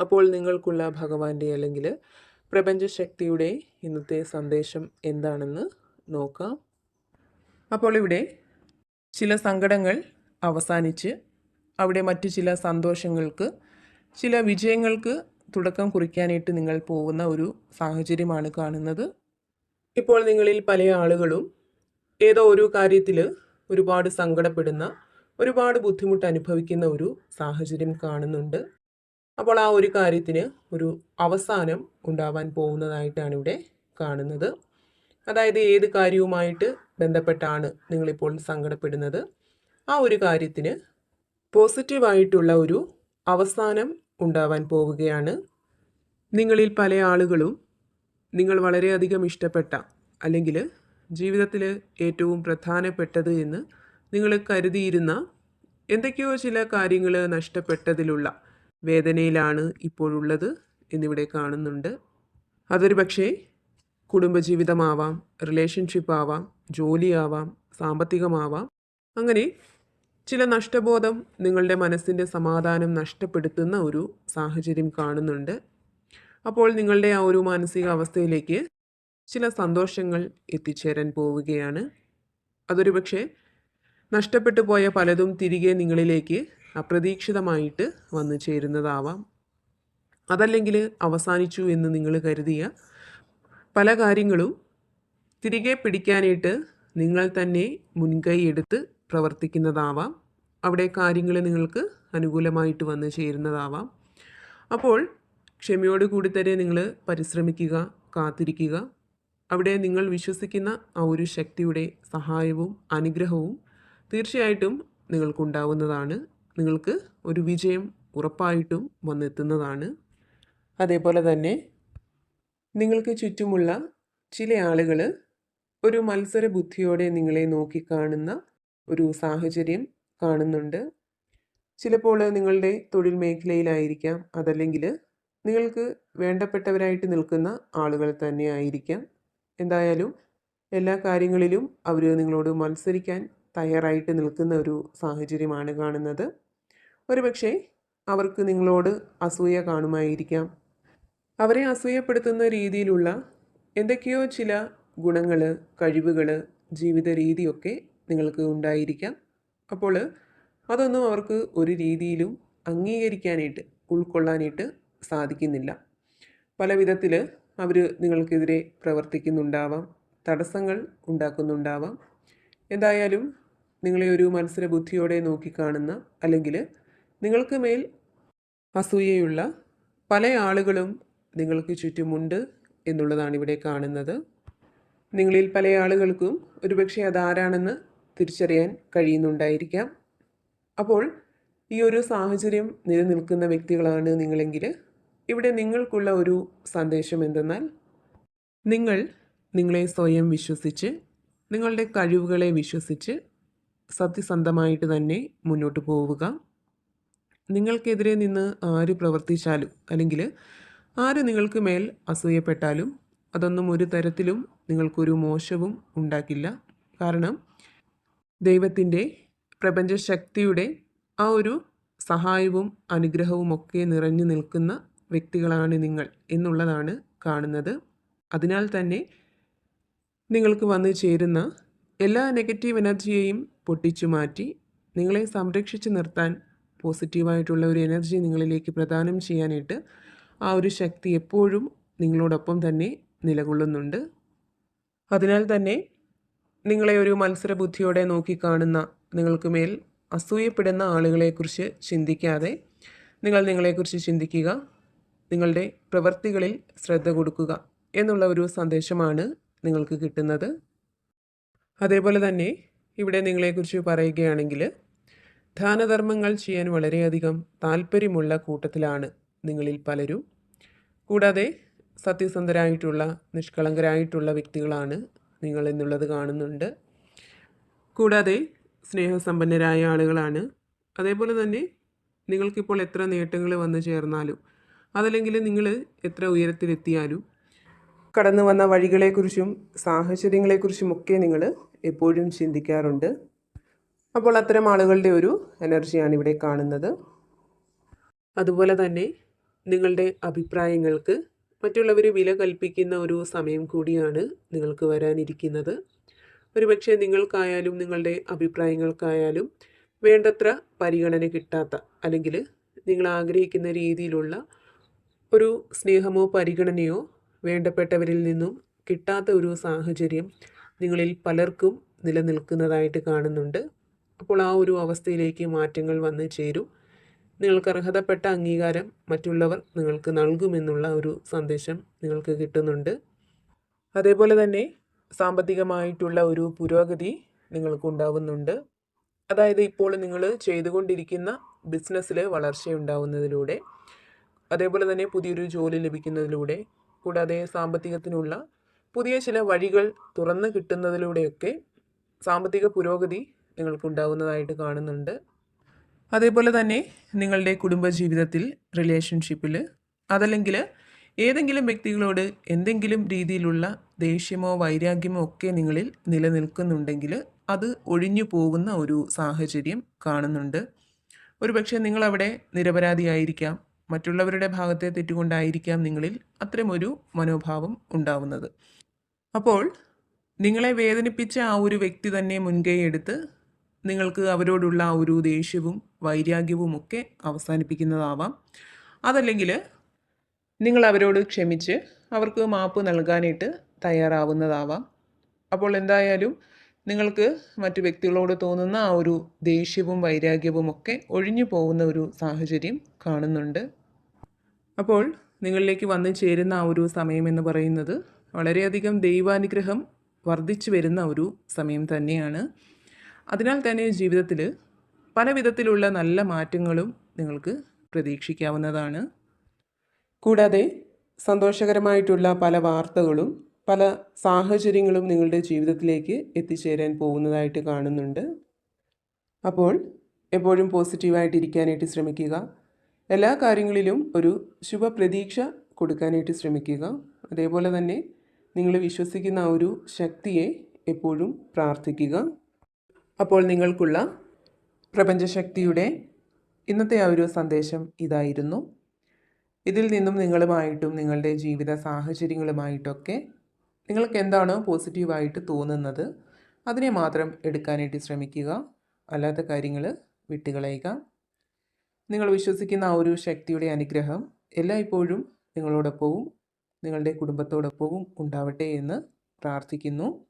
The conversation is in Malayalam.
അപ്പോൾ നിങ്ങൾക്കുള്ള ഭഗവാന്റെ അല്ലെങ്കിൽ പ്രപഞ്ചശക്തിയുടെ ഇന്നത്തെ സന്ദേശം എന്താണെന്ന് നോക്കാം. അപ്പോൾ ഇവിടെ ചില സങ്കടങ്ങൾ അവസാനിച്ച് അവിടെ മറ്റു ചില സന്തോഷങ്ങൾക്ക് ചില വിജയങ്ങൾക്ക് തുടക്കം കുറിക്കാനായിട്ട് നിങ്ങൾ പോകുന്ന ഒരു സാഹചര്യമാണ് കാണുന്നത്. ഇപ്പോൾ നിങ്ങളിൽ പല ആളുകളും ഏതോ ഒരു കാര്യത്തിൽ ഒരുപാട് സങ്കടപ്പെടുന്ന ഒരുപാട് ബുദ്ധിമുട്ട് അനുഭവിക്കുന്ന ഒരു സാഹചര്യം കാണുന്നുണ്ട്. അപ്പോൾ ആ ഒരു കാര്യത്തിന് ഒരു അവസാനം ഉണ്ടാവാൻ പോകുന്നതായിട്ടാണ് ഇവിടെ കാണുന്നത്. അതായത് ഏത് കാര്യവുമായിട്ട് ബന്ധപ്പെട്ടാണ് നിങ്ങളിപ്പോൾ സങ്കടപ്പെടുന്നത്? ആ ഒരു കാര്യത്തിന് പോസിറ്റീവായിട്ടുള്ള ഒരു അവസാനം ഉണ്ടാവാൻ പോവുകയാണ്. നിങ്ങളിൽ പല ആളുകളും നിങ്ങൾ വളരെയധികം ഇഷ്ടപ്പെട്ട അല്ലെങ്കിൽ ജീവിതത്തിൽ ഏറ്റവും പ്രധാനപ്പെട്ടത് എന്ന് നിങ്ങൾ കരുതിയിരുന്ന എന്തൊക്കെയോ ചില കാര്യങ്ങൾ നഷ്ടപ്പെട്ടതിലുള്ള വേദനയിലാണ് ഇപ്പോഴുള്ളത് എന്നിവിടെ കാണുന്നുണ്ട്. അതൊരു പക്ഷേ കുടുംബജീവിതമാവാം റിലേഷൻഷിപ്പ് ആവാം ജോലിയാവാം സാമ്പത്തികമാവാം. അങ്ങനെ ചില നഷ്ടബോധം നിങ്ങളുടെ മനസ്സിന്റെ സമാധാനം നഷ്ടപ്പെടുത്തുന്ന ഒരു സാഹചര്യം കാണുന്നുണ്ട്. അപ്പോൾ നിങ്ങളുടെ ആ ഒരു മാനസിക അവസ്ഥയിലേക്ക് ചില സന്തോഷങ്ങൾ എത്തിച്ചേരാൻ പോവുകയാണ്. അതൊരു പക്ഷേ നഷ്ടപ്പെട്ടു പോയ പലതും തിരികെ നിങ്ങളിലേക്ക് അപ്രതീക്ഷിതമായിട്ട് വന്നു ചേരുന്നതാവാം. അതല്ലെങ്കിൽ അവസാനിച്ചു എന്ന് നിങ്ങൾ കരുതിയ പല കാര്യങ്ങളും തിരികെ പിടിക്കാനായിട്ട് നിങ്ങൾ തന്നെ മുൻകൈ എടുത്ത് പ്രവർത്തിക്കുന്നതാവാം. അവിടെ കാര്യങ്ങൾ നിങ്ങൾക്ക് അനുകൂലമായിട്ട് വന്നു ചേരുന്നതാവാം. അപ്പോൾ ക്ഷമയോടുകൂടി തന്നെ നിങ്ങൾ പരിശ്രമിക്കുക കാത്തിരിക്കുക. അവിടെ നിങ്ങൾ വിശ്വസിക്കുന്ന ആ ഒരു ശക്തിയുടെ സഹായവും അനുഗ്രഹവും തീർച്ചയായിട്ടും നിങ്ങൾക്കുണ്ടാവുന്നതാണ്. നിങ്ങൾക്ക് ഒരു വിജയം ഉറപ്പായിട്ടും വന്നെത്തുന്നതാണ്. അതേപോലെ തന്നെ നിങ്ങൾക്ക് ചുറ്റുമുള്ള ചില ആളുകൾ ഒരു മത്സര ബുദ്ധിയോടെ നിങ്ങളെ നോക്കിക്കാണുന്ന ഒരു സാഹചര്യം കാണുന്നുണ്ട്. ചിലപ്പോൾ നിങ്ങളുടെ തൊഴിൽ മേഖലയിലായിരിക്കാം അതല്ലെങ്കിൽ നിങ്ങൾക്ക് വേണ്ടപ്പെട്ടവരായിട്ട് നിൽക്കുന്ന ആളുകൾ തന്നെ ആയിരിക്കാം. എന്തായാലും എല്ലാ കാര്യങ്ങളിലും അവർ നിങ്ങളോട് മത്സരിക്കാൻ തയ്യാറായിട്ട് നിൽക്കുന്ന ഒരു സാഹചര്യമാണ് കാണുന്നത്. ഒരുപക്ഷെ അവർക്ക് നിങ്ങളോട് അസൂയ കാണുമായിരിക്കാം. അവരെ അസൂയപ്പെടുത്തുന്ന രീതിയിലുള്ള എന്തൊക്കെയോ ചില ഗുണങ്ങൾ കഴിവുകൾ ജീവിത രീതിയൊക്കെ നിങ്ങൾക്ക് ഉണ്ടായിരിക്കാം. അപ്പോൾ അതൊന്നും അവർക്ക് ഒരു രീതിയിലും അംഗീകരിക്കാനായിട്ട് ഉൾക്കൊള്ളാനായിട്ട് സാധിക്കുന്നില്ല. പല വിധത്തിൽ അവർ നിങ്ങൾക്കെതിരെ പ്രവർത്തിക്കുന്നുണ്ടാവാം തടസ്സങ്ങൾ ഉണ്ടാക്കുന്നുണ്ടാവാം. എന്തായാലും നിങ്ങളെ ഒരു മത്സര ബുദ്ധിയോടെ നോക്കിക്കാണുന്ന അല്ലെങ്കിൽ നിങ്ങൾക്ക് മേൽ അസൂയയുള്ള പല ആളുകളും നിങ്ങൾക്ക് ചുറ്റുമുണ്ട് എന്നുള്ളതാണ് ഇവിടെ കാണുന്നത്. നിങ്ങളിൽ പല ആളുകൾക്കും ഒരുപക്ഷെ അതാരാണെന്ന് തിരിച്ചറിയാൻ കഴിയുന്നുണ്ടായിരിക്കാം. അപ്പോൾ ഈ ഒരു സാഹചര്യം നിലനിൽക്കുന്ന വ്യക്തികളാണ് നിങ്ങളെങ്കിൽ ഇവിടെ നിങ്ങൾക്കുള്ള ഒരു സന്ദേശം എന്തെന്നാൽ നിങ്ങൾ നിങ്ങളെ സ്വയം വിശ്വസിച്ച് നിങ്ങളുടെ കഴിവുകളെ വിശ്വസിച്ച് സത്യസന്ധമായിട്ട് തന്നെ മുന്നോട്ട് പോവുക. നിങ്ങൾക്കെതിരെ നിന്ന് ആര് പ്രവർത്തിച്ചാലും അല്ലെങ്കിൽ ആര് നിങ്ങൾക്ക് മേൽ അസൂയപ്പെട്ടാലും അതൊന്നും ഒരു തരത്തിലും നിങ്ങൾക്കൊരു മോശവും ഉണ്ടാക്കില്ല. കാരണം ദൈവത്തിന്റെ പ്രപഞ്ചശക്തിയുടെ ആ ഒരു സഹായവും അനുഗ്രഹവും ഒക്കെ നിറഞ്ഞു നിൽക്കുന്ന വ്യക്തികളാണ് നിങ്ങൾ എന്നുള്ളതാണ് കാണുന്നത്. അതിനാൽ തന്നെ നിങ്ങൾക്ക് വന്നു ചേരുന്ന എല്ലാ നെഗറ്റീവ് എനർജിയെയും പൊട്ടിച്ചു മാറ്റി നിങ്ങളെ സംരക്ഷിച്ചു നിർത്താൻ പോസിറ്റീവായിട്ടുള്ള ഒരു എനർജി നിങ്ങളിലേക്ക് പ്രദാനം ചെയ്യാനായിട്ട് ആ ഒരു ശക്തി എപ്പോഴും നിങ്ങളോടൊപ്പം തന്നെ നിലകൊള്ളുന്നുണ്ട്. അതിനാൽ തന്നെ നിങ്ങളെ ഒരു മത്സര ബുദ്ധിയോടെ നോക്കിക്കാണുന്ന നിങ്ങൾക്ക് മേൽ അസൂയപ്പെടുന്ന ആളുകളെക്കുറിച്ച് ചിന്തിക്കാതെ നിങ്ങൾ നിങ്ങളെക്കുറിച്ച് ചിന്തിക്കുക നിങ്ങളുടെ പ്രവൃത്തികളിൽ ശ്രദ്ധ കൊടുക്കുക എന്നുള്ള ഒരു സന്ദേശമാണ് നിങ്ങൾക്ക് കിട്ടുന്നത്. അതേപോലെ തന്നെ ഇവിടെ നിങ്ങളെക്കുറിച്ച് പറയുകയാണെങ്കിൽ ദാനധർമ്മങ്ങൾ ചെയ്യാൻ വളരെയധികം താല്പര്യമുള്ള കൂട്ടത്തിലാണ് നിങ്ങളിൽ പലരും. കൂടാതെ സത്യസന്ധരായിട്ടുള്ള നിഷ്കളങ്കരായിട്ടുള്ള വ്യക്തികളാണ് നിങ്ങൾ എന്നുള്ളത് കാണുന്നുണ്ട്. കൂടാതെ സ്നേഹസമ്പന്നരായ ആളുകളാണ്. അതേപോലെ തന്നെ നിങ്ങൾക്കിപ്പോൾ എത്ര നേട്ടങ്ങൾ വന്നു ചേർന്നാലും അതല്ലെങ്കിൽ നിങ്ങൾ എത്ര ഉയരത്തിലെത്തിയാലും കടന്നു വന്ന വഴികളെക്കുറിച്ചും സാഹചര്യങ്ങളെക്കുറിച്ചും ഒക്കെ നിങ്ങൾ എപ്പോഴും ചിന്തിക്കാറുണ്ട്. അപ്പോൾ അത്തരം ആളുകളുടെ ഒരു എനർജിയാണ് ഇവിടെ കാണുന്നത്. അതുപോലെ തന്നെ നിങ്ങളുടെ അഭിപ്രായങ്ങൾക്ക് മറ്റുള്ളവർ വില കൽപ്പിക്കുന്ന ഒരു സമയം കൂടിയാണ് നിങ്ങൾക്ക് വരാനിരിക്കുന്നത്. ഒരുപക്ഷെ നിങ്ങൾക്കായാലും നിങ്ങളുടെ അഭിപ്രായങ്ങൾക്കായാലും വേണ്ടത്ര പരിഗണന കിട്ടാത്ത അല്ലെങ്കിൽ നിങ്ങൾ ആഗ്രഹിക്കുന്ന രീതിയിലുള്ള ഒരു സ്നേഹമോ പരിഗണനയോ വേണ്ടപ്പെട്ടവരിൽ നിന്നും കിട്ടാത്ത ഒരു സാഹചര്യം നിങ്ങളിൽ പലർക്കും നിലനിൽക്കുന്നതായിട്ട് കാണുന്നുണ്ട്. അപ്പോൾ ആ ഒരു അവസ്ഥയിലേക്ക് മാറ്റങ്ങൾ വന്നു ചേരും. നിങ്ങൾക്ക് അർഹതപ്പെട്ട അംഗീകാരം മറ്റുള്ളവർ നിങ്ങൾക്ക് നൽകുമെന്നുള്ള ഒരു സന്ദേശം നിങ്ങൾക്ക് കിട്ടുന്നുണ്ട്. അതേപോലെ തന്നെ സാമ്പത്തികമായിട്ടുള്ള ഒരു പുരോഗതി നിങ്ങൾക്കുണ്ടാവുന്നുണ്ട് അതായത് ഇപ്പോൾ നിങ്ങൾ ചെയ്തുകൊണ്ടിരിക്കുന്ന ബിസിനസ്സിൽ വളർച്ചയുണ്ടാവുന്നതിലൂടെ അതേപോലെ തന്നെ പുതിയൊരു ജോലി ലഭിക്കുന്നതിലൂടെ കൂടാതെ സാമ്പത്തികത്തിനുള്ള പുതിയ ചില വഴികൾ തുറന്നു കിട്ടുന്നതിലൂടെയൊക്കെ സാമ്പത്തിക പുരോഗതി നിങ്ങൾക്കുണ്ടാവുന്നതായിട്ട് കാണുന്നുണ്ട്. അതേപോലെ തന്നെ നിങ്ങളുടെ കുടുംബജീവിതത്തിൽ റിലേഷൻഷിപ്പിൽ അതല്ലെങ്കിൽ ഏതെങ്കിലും വ്യക്തികളോട് എന്തെങ്കിലും രീതിയിലുള്ള ദേഷ്യമോ വൈരാഗ്യമോ ഒക്കെ നിങ്ങളിൽ നിലനിൽക്കുന്നുണ്ടെങ്കിൽ അത് ഒഴിഞ്ഞു പോകുന്ന ഒരു സാഹചര്യം കാണുന്നുണ്ട്. ഒരുപക്ഷെ നിങ്ങളവിടെ നിരപരാധിയായിരിക്കാം. മറ്റുള്ളവരുടെ ഭാഗത്തെ തെറ്റുകൊണ്ടായിരിക്കാം നിങ്ങളിൽ അത്തരമൊരു മനോഭാവം ഉണ്ടാവുന്നത്. അപ്പോൾ നിങ്ങളെ വേദനിപ്പിച്ച ആ ഒരു വ്യക്തി തന്നെ മുൻകൈ എടുത്ത് നിങ്ങൾക്ക് അവരോടുള്ള ആ ഒരു ദേഷ്യവും വൈരാഗ്യവും ഒക്കെ അവസാനിപ്പിക്കുന്നതാവാം. അതല്ലെങ്കിൽ നിങ്ങൾ അവരോട് ക്ഷമിച്ച് അവർക്ക് മാപ്പ് നൽകാനായിട്ട് തയ്യാറാവുന്നതാവാം. അപ്പോൾ എന്തായാലും നിങ്ങൾക്ക് മറ്റു വ്യക്തികളോട് തോന്നുന്ന ആ ഒരു ദേഷ്യവും വൈരാഗ്യവും ഒക്കെ ഒഴിഞ്ഞു പോകുന്ന ഒരു സാഹചര്യം കാണുന്നുണ്ട്. അപ്പോൾ നിങ്ങളിലേക്ക് വന്നു ചേരുന്ന ആ ഒരു സമയമെന്ന് പറയുന്നത് വളരെയധികം ദൈവാനുഗ്രഹം വർദ്ധിച്ചു വരുന്ന ഒരു സമയം തന്നെയാണ്. അതിനാൽ തന്നെ ജീവിതത്തിൽ പല വിധത്തിലുള്ള നല്ല മാറ്റങ്ങളും നിങ്ങൾക്ക് പ്രതീക്ഷിക്കാവുന്നതാണ്. കൂടാതെ സന്തോഷകരമായിട്ടുള്ള പല വാർത്തകളും പല സാഹചര്യങ്ങളും നിങ്ങളുടെ ജീവിതത്തിലേക്ക് എത്തിച്ചേരാൻ പോകുന്നതായിട്ട് കാണുന്നുണ്ട്. അപ്പോൾ എപ്പോഴും പോസിറ്റീവായിട്ടിരിക്കാനായിട്ട് ശ്രമിക്കുക. എല്ലാ കാര്യങ്ങളിലും ഒരു ശുഭപ്രതീക്ഷ കൊടുക്കാനായിട്ട് ശ്രമിക്കുക. അതേപോലെ തന്നെ നിങ്ങൾ വിശ്വസിക്കുന്ന ആ ഒരു ശക്തിയെ എപ്പോഴും പ്രാർത്ഥിക്കുക. അപ്പോൾ നിങ്ങൾക്കുള്ള പ്രപഞ്ചശക്തിയുടെ ഇന്നത്തെ ആ ഒരു സന്ദേശം ഇതായിരുന്നു. ഇതിൽ നിന്നും നിങ്ങളുമായിട്ടും നിങ്ങളുടെ ജീവിത സാഹചര്യങ്ങളുമായിട്ടൊക്കെ നിങ്ങൾക്ക് എന്താണോ പോസിറ്റീവായിട്ട് തോന്നുന്നത് അതിനെ മാത്രം എടുക്കാനായിട്ട് ശ്രമിക്കുക. അല്ലാത്ത കാര്യങ്ങൾ വിട്ടുകളയുക. നിങ്ങൾ വിശ്വസിക്കുന്ന ആ ഒരു ശക്തിയുടെ അനുഗ്രഹം എല്ലായ്പ്പോഴും നിങ്ങളോടൊപ്പവും നിങ്ങളുടെ കുടുംബത്തോടൊപ്പവും ഉണ്ടാവട്ടെ എന്ന് പ്രാർത്ഥിക്കുന്നു.